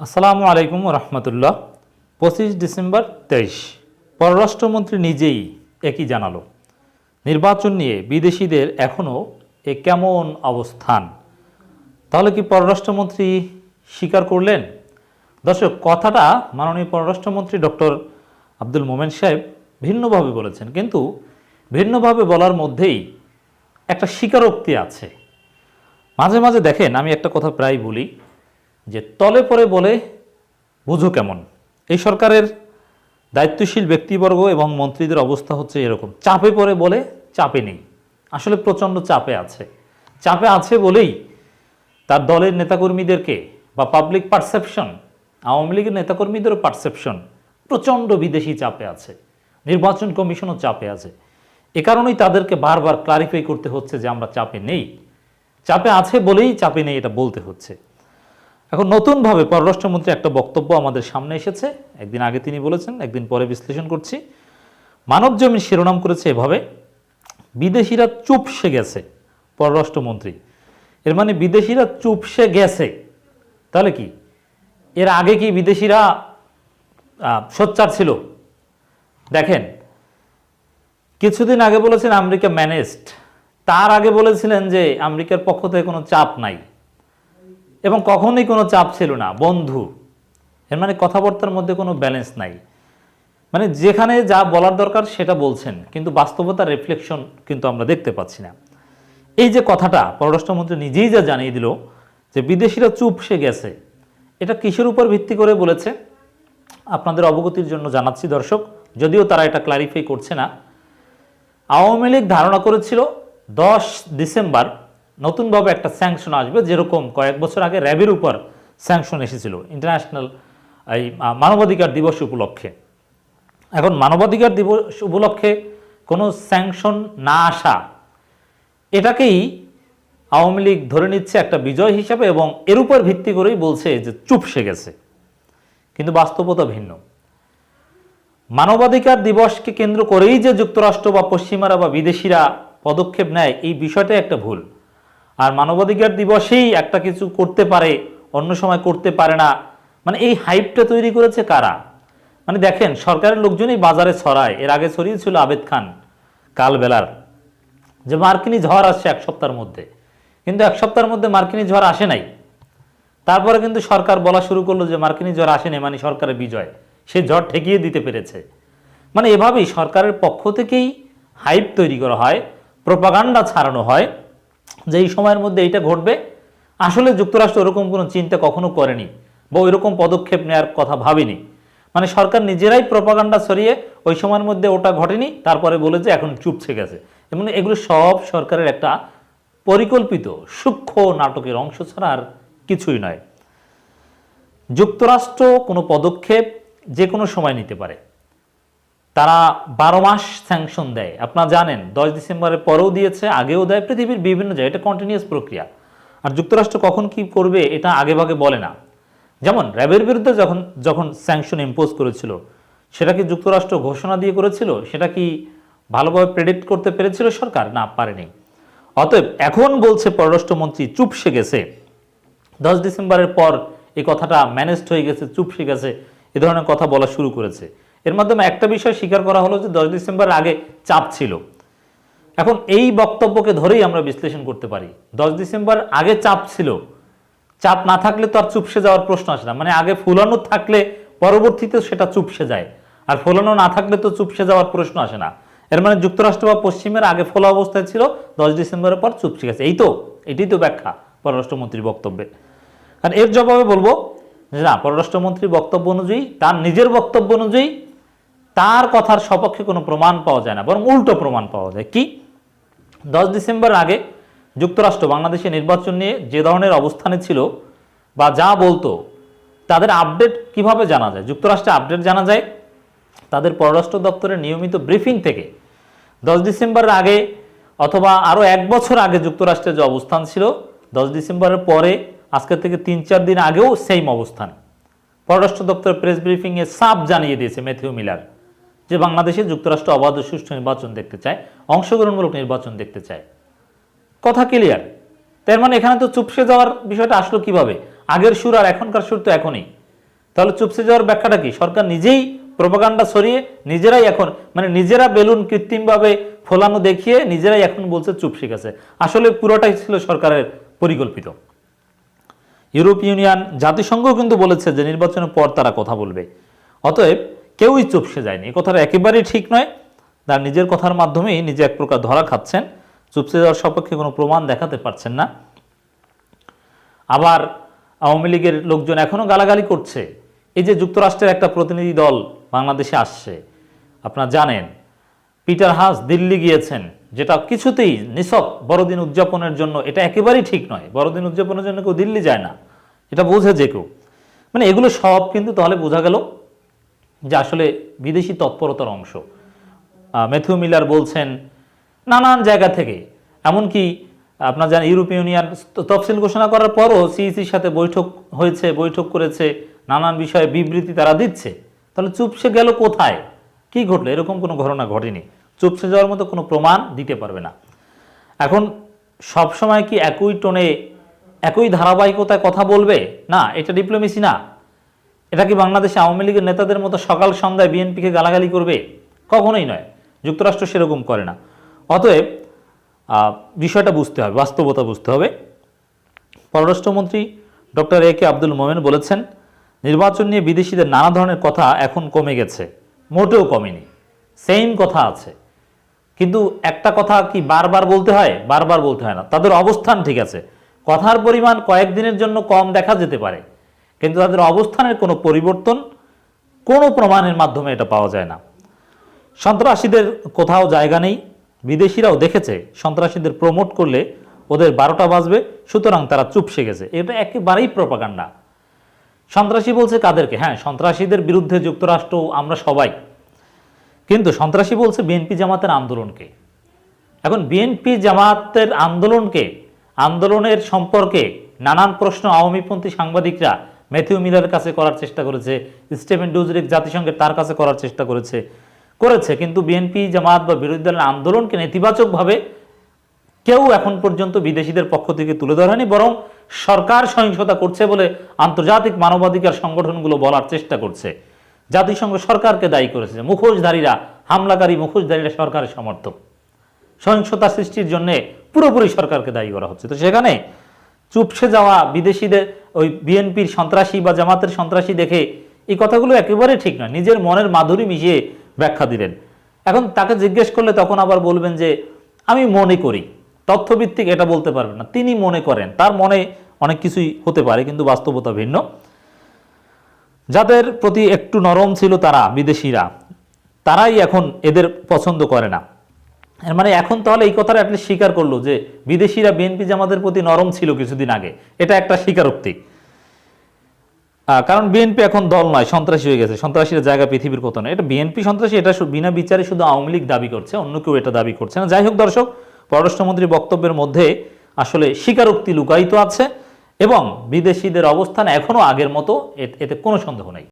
আসসালামু আলাইকুম রহমতুল্লাহ। পঁচিশ ডিসেম্বর তেইশ। পররাষ্ট্রমন্ত্রী নিজেই একই জানালো। নির্বাচন নিয়ে বিদেশিদের এখনও এ কেমন অবস্থান? তাহলে কি পররাষ্ট্রমন্ত্রী স্বীকার করলেন? দর্শক, কথাটা মাননীয় পররাষ্ট্রমন্ত্রী ডক্টর আব্দুল মোমেন সাহেব ভিন্নভাবে বলেছেন। কিন্তু ভিন্নভাবে বলার মধ্যেই একটা স্বীকারোক্তি আছে। মাঝে মাঝে দেখেন, আমি একটা কথা প্রায় বলি। যে তলে পরে বলে, বুঝো কেমন? এই সরকারের দায়িত্বশীল ব্যক্তিবর্গ এবং মন্ত্রীদের অবস্থা হচ্ছে এরকম। চাপে পরে বলে, চাপে নেই। আসলে প্রচণ্ড চাপে আছে। চাপে আছে বলেই তার দলের নেতাকর্মীদেরকে বা পাবলিক পারসেপশন আওয়ামী লীগের নেতাকর্মীদেরও পারসেপশন প্রচণ্ড বিদেশি চাপে আছে। নির্বাচন কমিশনও চাপে আছে। এ কারণেই তাদেরকে বারবার ক্লারিফাই করতে হচ্ছে যে আমরা চাপে নেই। চাপে আছে বলেই চাপে নেই এটা বলতে হচ্ছে। এখন নতুনভাবে পররাষ্ট্রমন্ত্রী একটা বক্তব্য আমাদের সামনে এসেছে। একদিন আগে তিনি বলেছেন, একদিন পরে বিশ্লেষণ করছি। মানব জমিন শিরোনাম করেছে এভাবে, বিদেশিরা চুপসে গেছে, পররাষ্ট্রমন্ত্রী। এর মানে বিদেশিরা চুপসে গেছে। তাহলে কি? এর আগে কি বিদেশিরা সোচ্চার ছিল? দেখেন, কিছুদিন আগে বলেছেন আমেরিকা ম্যানেজড। তার আগে বলেছিলেন যে আমেরিকার পক্ষ থেকে কোনো চাপ নাই। এবং কখনোই কোনো চাপ ছিল না, বন্ধু। এর মানে কথাবার্তার মধ্যে কোনো ব্যালেন্স নাই। মানে যেখানে যা বলার দরকার সেটা বলছেন, কিন্তু বাস্তবতার রিফ্লেকশন কিন্তু আমরা দেখতে পাচ্ছি না। এই যে কথাটা, পররাষ্ট্রমন্ত্রী নিজেই যা জানিয়ে দিল, যে বিদেশিরা চুপ সে গেছে, এটা কিসের উপর ভিত্তি করে বলেছে? আপনাদের অবগতির জন্য জানাচ্ছি, দর্শক, যদিও তারা এটা ক্লারিফাই করছে না। আওয়ামী লীগ ধারণা করেছিল, দশ ডিসেম্বর নতুনভাবে একটা স্যাংশন আসবে, যেরকম কয়েক বছর আগে র্যাবের উপর স্যাংশন এসেছিল ইন্টারন্যাশনাল এই মানবাধিকার দিবস উপলক্ষে। এখন মানবাধিকার দিবস উপলক্ষে কোনো স্যাংশন না আসা, এটাকেই আওয়ামী লীগ ধরে নিচ্ছে একটা বিজয় হিসাবে এবং এর উপর ভিত্তি করেই বলছে যে চুপসে গেছে। কিন্তু বাস্তবতা ভিন্ন। মানবাধিকার দিবসকে কেন্দ্র করেই যে যুক্তরাষ্ট্র বা পশ্চিমারা বা বিদেশিরা পদক্ষেপ নেয়, এই বিষয়টা একটা ভুল। আর মানবাধিকার দিবসেই একটা কিছু করতে পারে, অন্য সময় করতে পারে না। মানে এই হাইপটা তৈরি করেছে কারা? মানে দেখেন, সরকারের লোকজনই বাজারে ছড়ায়। এর আগে ছড়িয়েছিল আবেদ খান, কালবেলার। যে মার্কিনী ঝড় আসছে এক সপ্তাহের মধ্যে। কিন্তু এক সপ্তাহের মধ্যে মার্কিনী ঝড় আসে নাই। তারপরে কিন্তু সরকার বলা শুরু করল যে মার্কিনী ঝড় আসেনি মানে সরকারের বিজয়। সে ঝড় ঠেকিয়ে দিতে পেরেছে। মানে এভাবেই সরকারের পক্ষ থেকেই হাইপ তৈরি করা হয় প্রপাগান্ডা ছাড়ানো হয়। যে এই সময়ের মধ্যে এইটা ঘটবে, আসলে যুক্তরাষ্ট্র ওরকম কোনো চিন্তা কখনো করেনি বা ওইরকম পদক্ষেপ নেওয়ার কথা ভাবেনি। মানে সরকার নিজেরাই প্রপাগান্ডা ছড়িয়ে ওই সময়ের মধ্যে ওটা ঘটেনি, তারপরে বলে যে এখন চুপছে গেছে। এবং এগুলো সব সরকারের একটা পরিকল্পিত সূক্ষ্ম নাটকের অংশ ছাড়া আর কিছুই নয়। যুক্তরাষ্ট্র কোনো পদক্ষেপ যে কোনো সময় নিতে পারে। তারা বারো মাস স্যাংশন দেয়। আপনারা জানেন, দশ ডিসেম্বরের পরেও দিয়েছে, আগেও দেয়, পৃথিবীর বিভিন্ন জায়গায়। এটা কন্টিনিউয়াস প্রক্রিয়া। আর যুক্তরাষ্ট্র কখন কি করবে, এটা আগেভাগে বলে না। যেমন, র্যাবের বিরুদ্ধে যখন যখন স্যাংশন ইম্পোজ করেছিল, সেটা কি যুক্তরাষ্ট্র ঘোষণা দিয়ে করেছিল? সেটা কি ভালোভাবে প্রেডিক্ট করতে পেরেছিল সরকার? না, পারেনি। অতএব, এখন বলছে পররাষ্ট্রমন্ত্রী, চুপসে গেছে। দশ ডিসেম্বরের পর এই কথাটা ম্যানেজড হয়ে গেছে, চুপসে গেছে। এ ধরনের কথা বলা শুরু করেছে। এর মাধ্যমে একটা বিষয় স্বীকার করা হলো যে দশ ডিসেম্বর আগে চাপ ছিল। এখন এই বক্তব্যকে ধরেই আমরা বিশ্লেষণ করতে পারি। দশ ডিসেম্বর আগে চাপ ছিল। চাপ না থাকলে তো আর চুপসে যাওয়ার প্রশ্ন আসে না। মানে আগে ফুলানো থাকলে পরবর্তীতে সেটা চুপসে যায়। আর ফোলানো না থাকলে তো চুপসে যাওয়ার প্রশ্ন আসে না। এর মানে যুক্তরাষ্ট্র বা পশ্চিমের আগে ফোলা অবস্থায় ছিল, দশ ডিসেম্বরের পর চুপসে গেছে। এই তো, এটাই তো ব্যাখ্যা পররাষ্ট্রমন্ত্রীর বক্তব্যে। কারণ এর জবাবে বলব যে না, পররাষ্ট্রমন্ত্রীর বক্তব্য অনুযায়ী, তার নিজের বক্তব্য অনুযায়ী তার কথার সপক্ষে কোনো প্রমাণ পাওয়া যায় না, বরং উল্টো প্রমাণ পাওয়া যায়। কি? দশ ডিসেম্বর আগে যুক্তরাষ্ট্র বাংলাদেশে নির্বাচন নিয়ে যে ধরনের অবস্থানে ছিল বা যা বলতো, তাদের আপডেট কীভাবে জানা যায়? যুক্তরাষ্ট্রে আপডেট জানা যায়, তাদের পররাষ্ট্র দপ্তরের নিয়মিত ব্রিফিং থেকে। দশ ডিসেম্বরের আগে অথবা আরও এক বছর আগে যুক্তরাষ্ট্রের যে অবস্থান ছিল, দশ ডিসেম্বরের পরে আজকের থেকে তিন চার দিন আগেও সেম অবস্থান। পররাষ্ট্র দপ্তরের প্রেস ব্রিফিংয়ে সাপ জানিয়ে দিয়েছে ম্যাথিউ মিলার। যে বাংলাদেশে যুক্তরাষ্ট্র অবাধ সুষ্ঠু নির্বাচন দেখতে চায়, অংশগ্রহণমূলক নির্বাচন দেখতে চায়। কথা ক্লিয়ার তার মানে এখানে তো চুপসে যাওয়ার বিষয়টা আসলো কীভাবে? আগের সুর আর এখনকার সুর তো এখনই। তাহলে চুপসে যাওয়ার ব্যাখ্যাটা কি? সরকার নিজেই প্রপাগান্ডা ছড়িয়ে নিজেরাই এখন মানে নিজেরা বেলুন কৃত্রিমভাবে ফোলানো দেখিয়ে নিজেরাই এখন বলছে চুপ শিখেছে আসলে পুরোটাই ছিল সরকারের পরিকল্পিত। ইউরোপ ইউনিয়ন জাতিসংঘ কিন্তু বলেছে যে নির্বাচনের পর তারা কথা বলবে। অতএব কেউই চুপসে যায়নি। এই কথাটা একেবারেই ঠিক নয়। তার নিজের কথার মাধ্যমেই নিজে এক প্রকার ধরা খাচ্ছেন। চুপসে যাওয়ার সপক্ষে কোনো প্রমাণ দেখাতে পারছেন না। আবার আওয়ামী লীগের লোকজন এখনও গালাগালি করছে। এই যে যুক্তরাষ্ট্রের একটা প্রতিনিধি দল বাংলাদেশে আসছে। আপনারা জানেন, পিটার হাস দিল্লি গিয়েছেন, যেটা কিছুতেই নিছক বড়দিন উদযাপনের জন্য এটা একেবারেই ঠিক নয়। বড়দিন উদযাপনের জন্য কেউ দিল্লি যায় না। এটা বোঝে যে কেউ। মানে এগুলো সব কিন্তু তাহলে বোঝা গেল যে আসলে বিদেশি তৎপরতার অংশ। আহ, ম্যাথিউ মিলার বলছেন নানান জায়গা থেকে। এমনকি আপনার জানেন ইউরোপীয় ইউনিয়ন তফসিল ঘোষণা করার পরও সিইসির সাথে বৈঠক হয়েছে বৈঠক করেছে নানান বিষয়ে বিবৃতি তারা দিচ্ছে। তাহলে চুপসে গেল কোথায়? কি ঘটলো? এরকম কোনো ঘটনা ঘটেনি। চুপসে যাওয়ার মতো কোনো প্রমাণ দিতে পারবে না। এখন সব সময় কি একই টোনে একই ধারাবাহিকতায় কথা বলবে? না এটা ডিপ্লোমেসি না। এটা কি বাংলাদেশে আওয়ামী লীগের নেতাদের মতো সকাল সন্ধ্যায় বিএনপিকে গালাগালি করবে? কখনোই নয়। যুক্তরাষ্ট্র সেরকম করে না। অতএব বিষয়টা বুঝতে হবে, বাস্তবতা বুঝতে হবে। পররাষ্ট্রমন্ত্রী ডক্টর এ কে আব্দুল মোমেন বলেছেন, নির্বাচন নিয়ে বিদেশিদের নানা ধরনের কথা এখন কমে গেছে। মোটেও কমেনি। সেম কথা আছে। কিন্তু একটা কথা কি বারবার বলতে হয়? বারবার বলতে হয় না। তাদের অবস্থান ঠিক আছে। কথার পরিমাণ কয়েকদিনের জন্য কম দেখা যেতে পারে। কিন্তু তাদের অবস্থানের কোনো পরিবর্তন, কোনো প্রমাণের মাধ্যমে এটা পাওয়া যায় না। সন্ত্রাসীদের কোথাও জায়গা নেই, বিদেশিরাও দেখেছে, সন্ত্রাসীদের প্রমোট করলে ওদের বারোটা বাজবে, সুতরাং তারা চুপ গেছে। এটা একেবারেই প্রপাগান্ডা সন্ত্রাসী বলছে কাদেরকে? হ্যাঁ সন্ত্রাসীদের বিরুদ্ধে যুক্তরাষ্ট্র, আমরা সবাই। কিন্তু সন্ত্রাসী বলছে বিএনপি জামাতের আন্দোলনকে। এখন বিএনপি জামাতের আন্দোলনকে, আন্দোলনের সম্পর্কে নানান প্রশ্ন আওয়ামীপন্থী সাংবাদিকরা ম্যাথিউ মিলারের কাছে করার চেষ্টা করেছে স্টিভেন ডুজরিক জাতিসংঘের তার কাছে করার চেষ্টা করেছে করেছে। কিন্তু বিএনপি জামাত বা বিরোধী দলের আন্দোলনকে নেতিবাচকভাবে কেউ এখন পর্যন্ত বিদেশিদের পক্ষ থেকে তুলে ধরা হয়নি, বরং সরকার সহিংসতা করছে বলে আন্তর্জাতিক মানবাধিকার সংগঠনগুলো বলার চেষ্টা করছে। জাতিসংঘ সরকারকে দায়ী করেছে। মুখোশধারীরা, হামলাকারী মুখোশধারীরা সরকারের সমর্থক। সহিংসতা সৃষ্টির জন্য পুরোপুরি সরকারকে দায়ী করা হচ্ছে। তো সেখানে চুপসে যাওয়া বিদেশিদের, ওই বিএনপির সন্ত্রাসী বা জামাতের সন্ত্রাসী দেখে এই কথাগুলো একেবারে ঠিক নয়। নিজের মনের মাধুরী মিশিয়ে ব্যাখ্যা দিলেন। এখন তাকে জিজ্ঞেস করলে তখন আবার বলবেন যে, আমি মনে করি। তথ্যভিত্তিক এটা বলতে পারবেন না। তিনি মনে করেন। তার মনে অনেক কিছুই হতে পারে, কিন্তু বাস্তবতা ভিন্ন। যাদের প্রতি একটু নরম ছিল তারা, বিদেশিরা। তারাই এখন এদের পছন্দ করে না। মানে এখন তাহলে এই কথাটা অ্যাটলিস্ট স্বীকার করল যে বিদেশিরা বিএনপি জামাতের প্রতি নরম ছিল কিছুদিন আগে। এটা একটা স্বীকারোক্তি। কারণ বিএনপি এখন দল নয়, সন্ত্রাসী হয়ে গেছে। সন্ত্রাসীর জায়গা পৃথিবীর কত নয়। এটা বিএনপি সন্ত্রাসী, এটা বিনা বিচারে শুধু আওয়ামী লীগ দাবি করছে, অন্য কেউ এটা দাবি করছে না। যাই হোক দর্শক, পররাষ্ট্রমন্ত্রীর বক্তব্যের মধ্যে আসলে স্বীকারোক্তি লুকায়িত আছে এবং বিদেশিদের অবস্থান এখনও আগের মতো এতে কোনো সন্দেহ নেই।